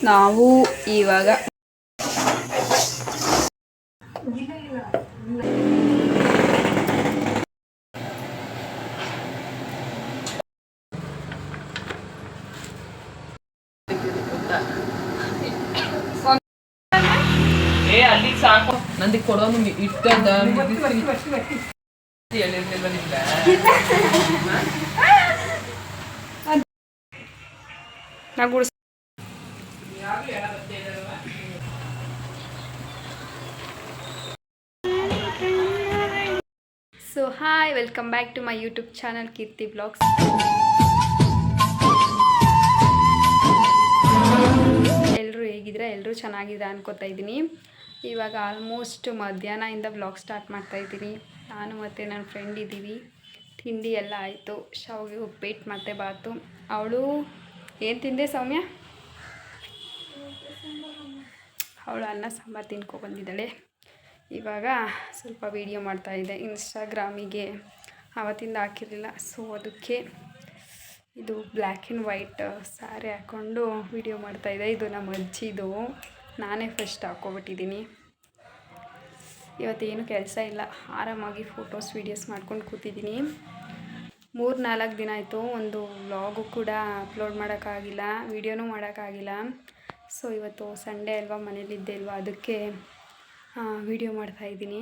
ನಾವು ಇವಾಗ ಸಾಕು. ನಂದಿಗೆ ಕೊಡೋನು ಇಟ್ಟದ ಹೇಳಿರ್ಲಿಲ್ಲ ನಿಮ್ಗೆ ನಾ so hi welcome back to my YouTube channel Keerthi blogs ಎಲ್ಲರೂ ಹೇಗಿದ್ರೆ ಎಲ್ಲರೂ ಚೆನ್ನಾಗಿದೆ ಅನ್ಕೋತಾ ಇದ್ದೀನಿ. ಇವಾಗ ಆಲ್ಮೋಸ್ಟ್ ಮಧ್ಯಾಹ್ನದಿಂದ ಬ್ಲಾಗ್ ಸ್ಟಾರ್ಟ್ ಮಾಡ್ತಾ ಇದ್ದೀನಿ. ನಾನು ಮತ್ತು ನನ್ನ ಫ್ರೆಂಡ್ ಇದ್ದೀವಿ ತಿಂಡಿ ಎಲ್ಲ ಆಯಿತು. ಶಾವಿಗೆ ಉಪ್ಪಿಟ್ಟು ಮತ್ತು ಬಾತು. ಅವಳು ಏನು ತಿಂದೆ ಸೌಮ್ಯ? ಅವಳು ಅನ್ನ ಸಾಂಬಾರು ತಿನ್ಕೊ ಬಂದಿದ್ದಾಳೆ. ಇವಾಗ ಸ್ವಲ್ಪ ವೀಡಿಯೋ ಮಾಡ್ತಾಯಿದ್ದೆ ಇನ್ಸ್ಟಾಗ್ರಾಮಿಗೆ ಆವತ್ತಿಂದ ಹಾಕಿರಲಿಲ್ಲ. ಸೊ ಅದಕ್ಕೆ ಇದು ಬ್ಲ್ಯಾಕ್ ಆ್ಯಂಡ್ ವೈಟ್ ಸ್ಯಾರಿ ಹಾಕ್ಕೊಂಡು ವಿಡಿಯೋ ಮಾಡ್ತಾಯಿದ್ದೆ ಇದು. ನಮ್ಮ ಅಜ್ಜಿದು. ನಾನೇ ಫಸ್ಟ್ ಹಾಕ್ಕೊಬಿಟ್ಟಿದ್ದೀನಿ. ಇವತ್ತೇನು ಕೆಲಸ ಇಲ್ಲ. ಆರಾಮಾಗಿ ಫೋಟೋಸ್ ವೀಡಿಯೋಸ್ ಮಾಡ್ಕೊಂಡು ಕೂತಿದ್ದೀನಿ. ಮೂರು ನಾಲ್ಕು ದಿನ ಆಯಿತು. ಒಂದು ವ್ಲಾಗು ಕೂಡ ಅಪ್ಲೋಡ್ ಮಾಡೋಕ್ಕಾಗಿಲ್ಲ. ವೀಡಿಯೋನೂ ಮಾಡೋಕ್ಕಾಗಿಲ್ಲ. ಸೊ ಇವತ್ತು ಸಂಡೇ ಅಲ್ವಾ ಮನೇಲಿದ್ದೆ ಅಲ್ವಾ, ಅದಕ್ಕೆ ವೀಡಿಯೋ ಮಾಡ್ತಾಯಿದ್ದೀನಿ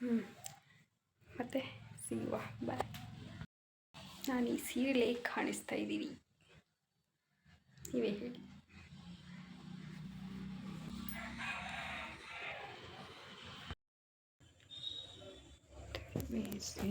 ಹ್ಞೂ ಮತ್ತು ಸಿಗುವ, ಬಾಯ್. ನಾನು ಈ ಲೇಕ್ ಕಾಣಿಸ್ತಾ ಇದ್ದೀನಿ? ನೀವೇ ಹೇಳಿ. ಬೇಯಿಸಿ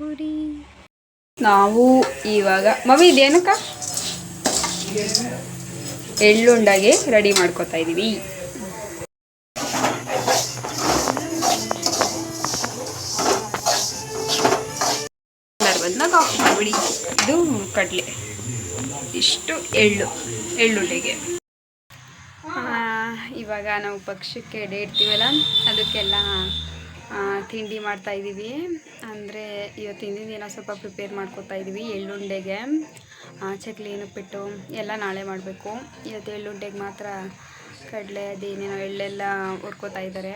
ಕಪುರಿ ನಾವು ಇವಾಗ ಮವಿ ಇದೇನಕ್ಕ ಎಳ್ಳುಂಡಾಗೆ ರೆಡಿ ಮಾಡ್ಕೋತಾ ಇದ್ದೀವಿ ಆಫ್ ಮಾಡಿಬಿಡಿ ಇದು ಕಡಲೆ. ಇಷ್ಟು ಎಳ್ಳು ಎಳ್ಳುಂಡೆಗೆ ಇವಾಗ ನಾವು ಪಕ್ಷಕ್ಕೆ ಎಡೆ ಇಡ್ತೀವಲ್ಲ, ಅದಕ್ಕೆಲ್ಲ ತಿಂಡಿ ಮಾಡ್ತಾ ಇದ್ದೀವಿ. ಅಂದರೆ ಇವತ್ತಿನ ದಿನ ಸ್ವಲ್ಪ ಪ್ರಿಪೇರ್ ಮಾಡ್ಕೊತಾ ಇದ್ದೀವಿ ಎಳ್ಳುಂಡೆಗೆ. ಚಕ್ಲಿ ಉಪ್ಪಿಟ್ಟು ಎಲ್ಲ ನಾಳೆ ಮಾಡಬೇಕು. ಇವತ್ತು ಎಳ್ಳುಂಡೆಗೆ ಮಾತ್ರ ಕಡಲೆ ಅದೇನೇನೋ ಎಳ್ಳೆಲ್ಲ ಹುರ್ಕೋತಾ ಇದ್ದಾರೆ.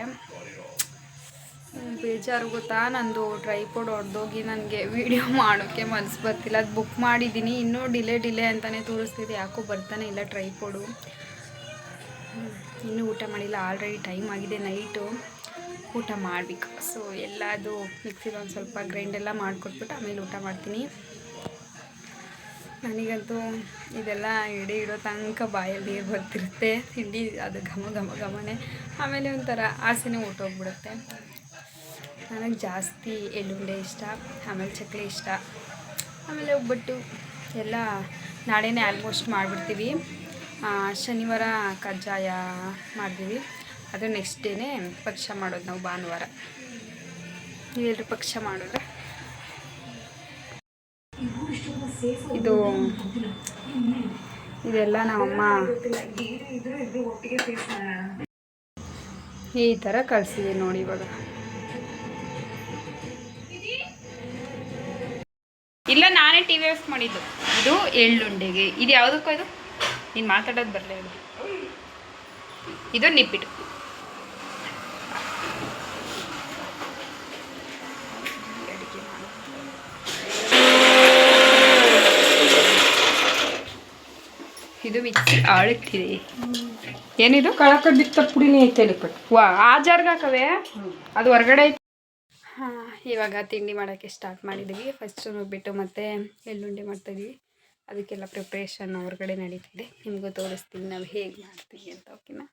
ಬೇಜಾರು ಗೊತ್ತಾ? ನಂದು ಟ್ರೈಪೋಡ್ ಹೊಡೆದೋಗಿ ನನಗೆ ವಿಡಿಯೋ ಮಾಡೋಕ್ಕೆ ಮನಸ್ಸು ಬರ್ತಿಲ್ಲ. ಅದು ಬುಕ್ ಮಾಡಿದ್ದೀನಿ. ಇನ್ನೂ ಡಿಲೇ ಡಿಲೇ ಅಂತಲೇ ತೋರಿಸ್ತಿದ್ದೆ ಯಾಕೋ ಬರ್ತಾನೆ ಇಲ್ಲ ಟ್ರೈಪೋಡು ಇನ್ನೂ ಊಟ ಮಾಡಿಲ್ಲ. ಆಲ್ರೆಡಿ ಟೈಮ್ ಆಗಿದೆ ನೈಟು ಊಟ ಮಾಡಬೇಕು. ಸೊ ಎಲ್ಲದು ಮಿಕ್ಸಿಲಿ ಒಂದು ಸ್ವಲ್ಪ ಗ್ರೈಂಡ್ ಎಲ್ಲ ಮಾಡಿಕೊಟ್ಬಿಟ್ಟು ಆಮೇಲೆ ಊಟ ಮಾಡ್ತೀನಿ. ನನಗಂತೂ ಇದೆಲ್ಲ ಎಡೆ ಇಡೋ ತನಕ ಬಾಯಲ್ಲಿ ನೀರು ಬರ್ತಿರುತ್ತೆ. ತಿಂಡಿ ಅದು ಘಮ ಘಮ ಘಮನೆ. ಆಮೇಲೆ ಒಂಥರ ಆಸೆನೇ ಹೊರ್ಟೋಗ್ಬಿಡುತ್ತೆ ನನಗೆ ಜಾಸ್ತಿ ಎಳ್ಳುಂಡೆ ಇಷ್ಟ, ಆಮೇಲೆ ಚಕ್ಲಿ ಇಷ್ಟ. ಆಮೇಲೆ ಒಬ್ಬಟ್ಟು ಎಲ್ಲ ನಾಳೆನೇ ಆಲ್ಮೋಸ್ಟ್ ಮಾಡಿಬಿಡ್ತೀವಿ. ಶನಿವಾರ ಕಜ್ಜಾಯ ಮಾಡ್ತೀವಿ. ಅದು ನೆಕ್ಸ್ಟ್ ಡೇನೇ ಪಕ್ಷ ಮಾಡೋದು ನಾವು ಭಾನುವಾರ. ನೀವೆಲ್ಲರೂ ಪಕ್ಷ ಮಾಡಿದ್ರೆ ಇದು ಇದೆಲ್ಲ ನಮ್ಮಮ್ಮ. ಈ ಥರ ಕಳಿಸಿದೆ ನೋಡಿ ಇವಾಗ. ಇಲ್ಲ, ನಾನೇ ಟಿ ವಿ ಆಫ್ ಮಾಡಿದ್ದು. ಇದು ಎಳ್ಳುಂಡೆಗೆ. ಇದು ಯಾವುದಕ್ಕೂ ಇದು ನೀನು ಮಾತಾಡೋದು ಬರಲೇ ಇದು ನಿಪ್ಪಿಟ್ಟು ಅಡಿಗೆ ಮಾಡು. ಇದು ಇದು ಮಿಕ್ಸಿ ಆಳುತ್ತಿದೆ. ಏನಿದು? ಕಳಕಡ್ಡಿತ್ತ ಪುಡಿನೇ ಐತೆ ವಾ ಆ ಜಾರ್ಗೆ ಹಾಕವೆ? ಅದು ಹೊರಗಡೆ ಐತೆ. ಹಾಂ ಇವಾಗ ತಿಂಡಿ ಮಾಡೋಕ್ಕೆ ಸ್ಟಾರ್ಟ್ ಮಾಡಿದ್ದೀವಿ ಫಸ್ಟ್ ಬಿಟ್ಟು ಮತ್ತೆ ಎಳ್ಳುಂಡೆ ಮಾಡ್ತಾಯಿದ್ವಿ. ಅದಕ್ಕೆಲ್ಲ ಪ್ರಿಪ್ರೇಷನ್ ಹೊರಗಡೆ ನಡೀತಿದೆ. ನಿಮಗೂ ತೋರಿಸ್ತೀವಿ ನಾವು ಹೇಗೆ ಮಾಡ್ತೀವಿ ಅಂತ ಓಕೆನಾ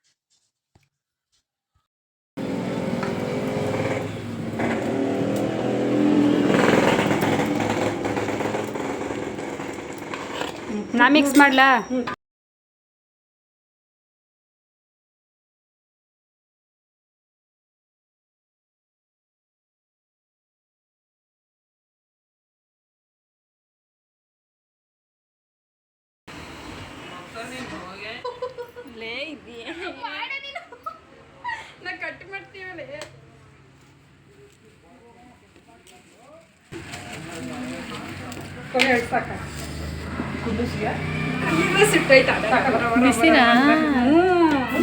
ನಾ? ಮಿಕ್ಸ್ ಮಾಡ್ಲಾ? ಬಿಸಿನಾ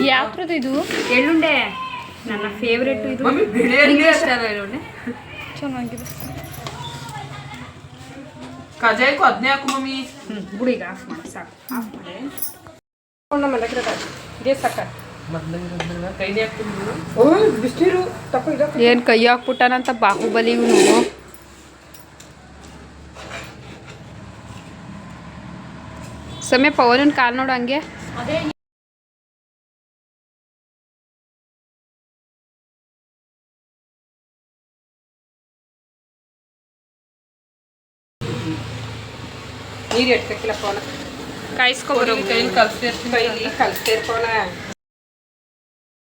ಯಾವ್ದು ಇದು? ಎಳ್ಳುಂಡೆ. ನನ್ನ ಫೇವ್ರೆಟ್ ಇದು. ಎಳ್ಳುಂಡೆ? ಚೆನ್ನಾಗಿದೆ. ಕಜಾಯ್ಕು ಅದನ್ನೇ ಹಾಕು ಮಮ್ಮಿ. ಗುಡಿಗೆ ಆಫ್ ಮಾಡಿ ಸಾಕು. ಆಫ್ ಮಾಡಿ. ಇದೇ ಸಾಕ? ಇದಕ್ಕೆ ಏನು ಕೈ ಹಾಕ್ಬಿಟ್ಟಾನಂತ ಬಾಹುಬಲಿ ಇವನು. ಸಮಯ ಪವನನ್ ಕಾಲ್ ನೋಡು ಹಂಗೆ ನೀರು ಎಡ್ತಕ್ಕಿಲ್ಲ ಫೋನ ಕಾಯಿಸ್ಕೊಬರೋ ಕೈಲಿ ಕಲ್ಸ್ತಿರ್ತೀನಿ ಕೈಲಿ ಕಲಿಸ್ತೇರ್ ಫೋನ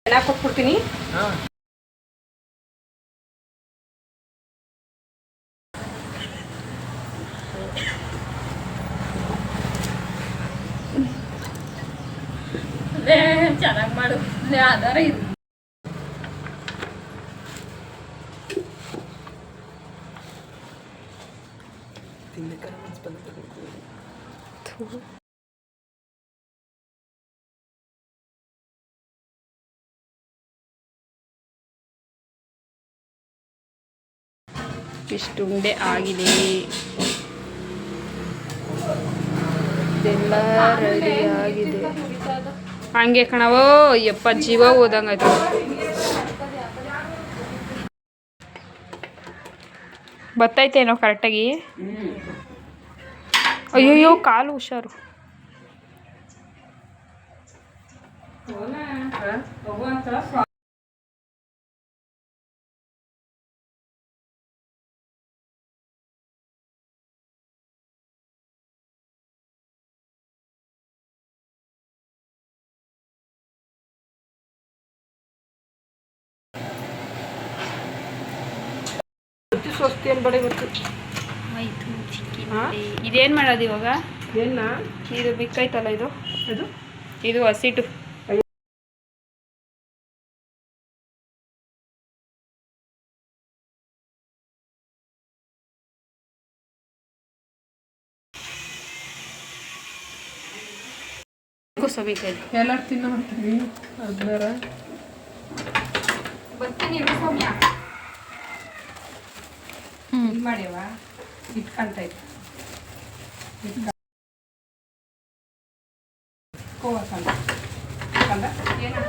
ಎಣ್ಣೆ ಕೊಟ್ಬಿಡ್ತೀನಿ ಹಾಂ ಚೆನ್ನಾಗಿ ಮಾಡು ಆಧಾರ ಇದು ಇಷ್ಟು ಉಂಡೆ ಆಗಿದೆ ಇದೆಲ್ಲ ರೆಡಿ ಆಗಿದೆ ಹಂಗೆ ಕಣವೋ ಯಪ್ಪ ಜೀವ ಹೋದಂಗಾಯ್ತು ಬತ್ತೈತೇನೋ ಕರೆಕ್ಟಾಗಿ? ಅಯ್ಯೋಯ್ಯೋ ಕಾಲು ಹುಷಾರು. ಸ್ವಸ್ತಿ ಏನ್ ಬಡಿ ಗೊತ್ತು ಇದೇನು ಮಾಡೋದು ಇವಾಗ? ಏನ? ಇದು ಬಿಕ್ಕೈತಲ್ಲ ಇದು? ಅದು? ಇದು ಹಸಿಟ್ಟು ಎಲ್ಲರೂ ಎಲ್ಲಾರು ತಿನ್ನೋ ಮಾಡ್ತೀವಿ ಅದನ್ನಾರ ಬರ್ತೀನಿ ಸೌಮ್ಯ. ಮಾಡ್ಯವ ಇಟ್ಕೊಂತೈತೆ ಕಂದ. ಏನು?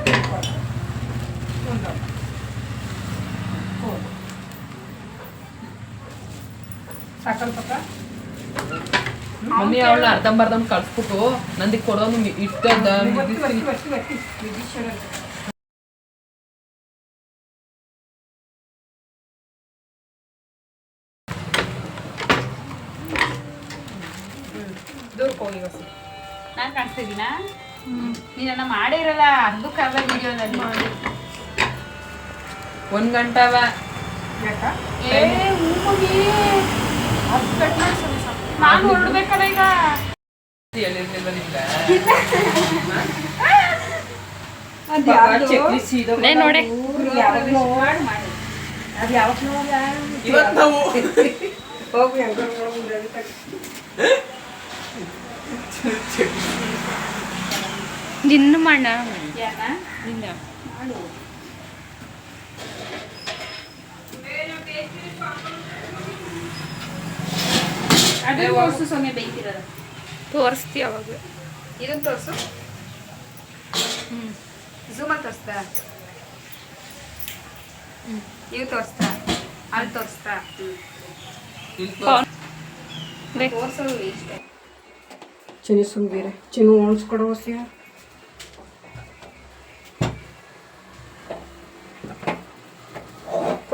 ಕೋವ. ಸಾಕಲ್ ಪಕ್ಕ? ಮಮ್ಮಿ ಅವಳ ಅರ್ಧಂಬರ್ಧಂ ಕಳ್ಸ್ಬಿಟ್ಟು ನಂದಿಗೆ ಕೊಡೋನು ಇಟ್ಟದ ನೀನನ್ನ ಮಾಡಿರಲ್ಲ ಕಾಲ ಅರ್ಧ ವಿಡಿಯೋದಲ್ಲಿ ಒಂದು ಗಂಟವ ಯಾಕ? ಏ ಅದು ಕಟ್. ನಾನು ಹೊರಡ್ಬೇಕಲ್ಲ ಈಗ. ಅದು ನೋಡಿ. ಅದು ನಾವು. ಹೋಗಿ ಅದಕ್ಕೆ. ನಿನ್ನ ಮಾಡ ನಿನ್ನ. ಅದು ತೋರ್ಸು ಸೊನ್ನೆ ಬೇಯ್ತಿರೋದು ತೋರಿಸ್ತೀಯ ಅವಾಗ. ಇದನ್ನ ತೋರಿಸು. ಝೂಮಲ್ಲಿ ತೋರಿಸ್ತಾ. ಇವು ತೋರಿಸ್ತಾ. ಅಲ್ಲಿ ತೋರಿಸ್ತಾ. ತೋರಿಸೋದು ಇಷ್ಟೇ. ಚಿನಿ ಸುಂದೀರೆ ಚಿನ್ನು ಒಣಸ್ಕೊಡೋ ಸಿಯ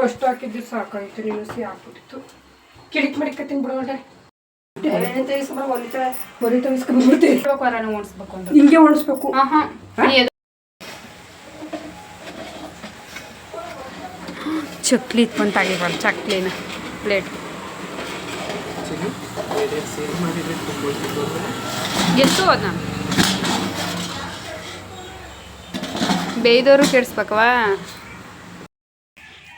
ಫಸ್ಟ್ ಹಾಕಿದ್ದು ಸಾಕಾಯ್ತು ನೀನು ಹಾಕ್ಬಿಟ್ಟಿತ್ತು ಕಿಡಿಕ್ ಮಡಿಕತ್ತೀನಿ ಓಡಿಸ್ಬೇಕು ಅಂತ ಹಿಂಗೆ ಒಣಸ್ಬೇಕು ಚಕ್ಲಿ ಇತ್ಕೊಂಡು ತಗಿಬಾರ್ದು ಚಕ್ಲಿನ ಪ್ಲೇಟ್ ಎಷ್ಟು ಅದನ್ನ ಬೇಯ್ದವರು ಕೆಡಿಸ್ಬೇಕವಾ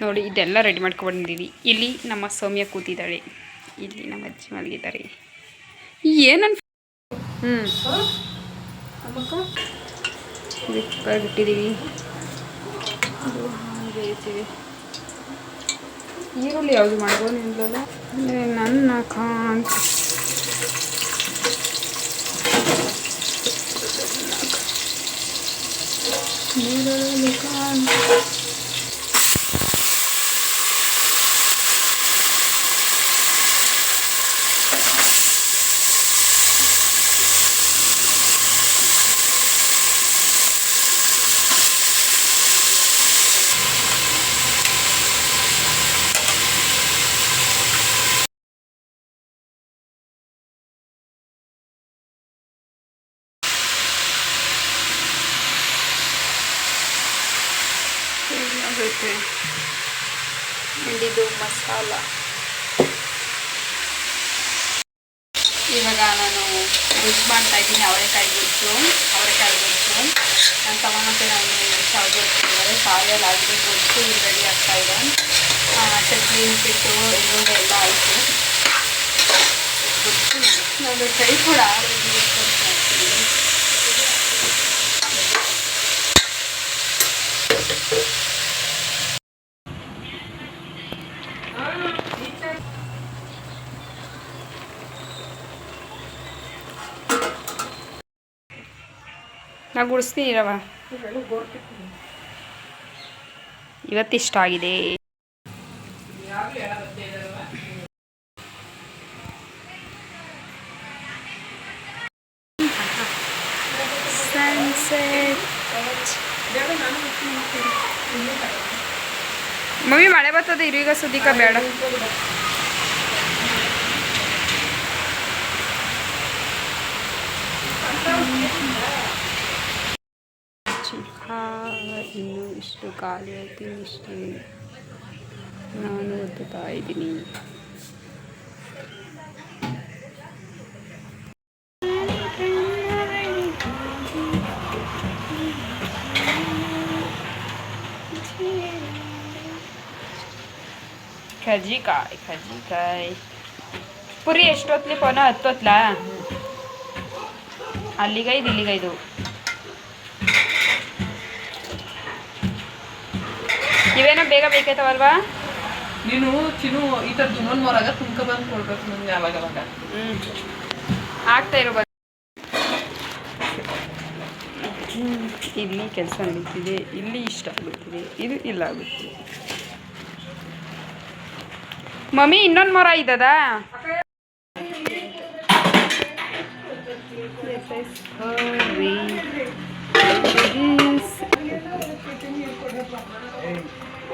ನೋಡಿ, ಇದೆಲ್ಲ ರೆಡಿ ಮಾಡ್ಕೊಂಡು ಬಂದಿದ್ದೀವಿ ಇಲ್ಲಿ ನಮ್ಮ ಸೌಮ್ಯ ಕೂತಿದ್ದಾಳೆ. ಇಲ್ಲಿ ನಮ್ಮ ಅಜ್ಜಿ ಮಲಗಿದ್ದಾರೆ. ಏನನ್ ಹ್ಞೂ ಬಿಟ್ಟಿದ್ದೀವಿ ಹಾಗೆ ಈರುಳ್ಳಿ ಯಾವುದು ಮಾಡ್ಬೋದು ನಿಮ್ದಲ್ಲ ನನ್ನ ಕಾಂತ ನೀರಲ್ಲಿ ಕಾಂತ ಆಗುತ್ತೆ ಹಿಂಡಿದು ಮಸಾಲ. ಇವಾಗ ನಾನು ರುಚಿ ಮಾಡ್ತಾ ಇದ್ದೀನಿ, ಅವರೆಕಾಯಿ ಗುಜ್ಜು ಅವರೆಕಾಯಿ ಗುಜ್ಜು. ನಾನು ಮತ್ತು ನಾನು ಶಾವಿಗೆ ಇಟ್ಟಿದ್ದಾರೆ ಶಾವಿಗೆಲ್ಲ ಆಗಿದೆ, ಗುಜ್ಜು ರೆಡಿ ಆಗ್ತಾ ಇದೆ. ಚಟ್ನಿ ಉಪ್ಪಿಟ್ಟು, ಈರುಳ್ಳಿ ಎಲ್ಲ ಆಯಿತು. ಗುಜ್ಜು. ನಾನು ಕೈ ಕೂಡ ಮಾಡ್ತೀನಿ ನಾ ಗುಡಿಸ್ತೀನಿ ರವ. ಇವತ್ತಿಷ್ಟ ಆಗಿದೆ. ಮಮ್ಮಿ ಮಳೆ ಬರ್ತದೆ ಇರು ಈಗ ಸುದೀಕ ಬೇಡ. ಇನ್ನು ಇಷ್ಟು ಖಾಲಿ ಆಯ್ತು ಇಷ್ಟೇ ನಾನು ಒತ್ತುತ್ತಾ ಇದ್ದೀನಿ ಕಜ್ಜಿಕಾಯಿ ಕಜ್ಜಿಕಾಯಿ ಪುರಿ ಎಷ್ಟೊತ್ಲಿ ಪೋನ ಹತ್ತೊತ್ಲ ಅಲ್ಲಿಗೈದು ಇಲ್ಲಿಗೈದು ಇವೇನೋ ಬೇಗ ಬೇಕಾಯ್ತವಲ್ವಾ ನೀನು ಚಿನ್ನು ಈ ಥರದ್ದು ಇನ್ನೊಂದು ಮೊರಾಗ ತುಂಬ್ಕ ಬಂದು ಕೊಡ್ಬೇಕು ನನಗೆ ಅವಾಗ ಅವಾಗ ಹ್ಞೂ ಆಗ್ತಾ ಇರೋ ಇಲ್ಲಿ ಕೆಲಸ ನಡೀತಿದೆ ಇಲ್ಲಿ ಇಷ್ಟ ಆಗುತ್ತಿದೆ ಇದು ಇಲ್ಲ ಆಗುತ್ತಿದೆ ಮಮ್ಮಿ ಇನ್ನೊಂದು ಮೊರ ಇದ್ದದ?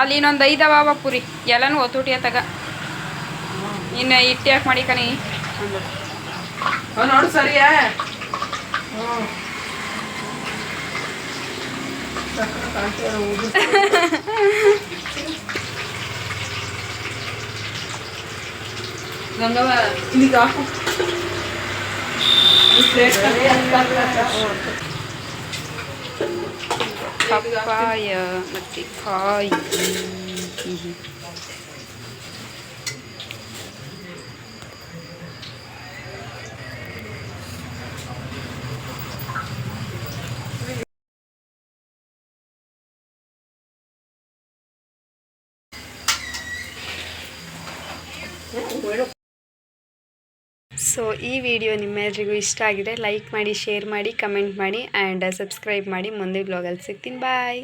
ಅಲ್ಲಿ ಇನ್ನೊಂದು ಐದವ ಪುರಿ. ಎಲ್ಲನೂ ಒತ್ತುಟಿ ತಗ ಇನ್ನು ಇಟ್ಟು ಯಾಕೆ ಮಾಡಿ ಕಣಿ. ನೋಡು ಸರಿಯಾ? ಗಂಗವ್ವ, ಇಲ್ಲಿಗೆ ಹಾಕು. ಮತ್ತು ಕಾಯಿ ಸೊ ಈ ವಿಡಿಯೋ ನಿಮ್ಮೆಲ್ರಿಗೂ ಇಷ್ಟ ಆಗಿದೆ ಲೈಕ್ ಮಾಡಿ ಶೇರ್ ಮಾಡಿ ಕಮೆಂಟ್ ಮಾಡಿ ಆ್ಯಂಡ್ ಸಬ್ಸ್ಕ್ರೈಬ್ ಮಾಡಿ ಮುಂದೆ ಬ್ಲಾಗಲ್ಲಿ ಸಿಗ್ತೀನಿ. ಬಾಯ್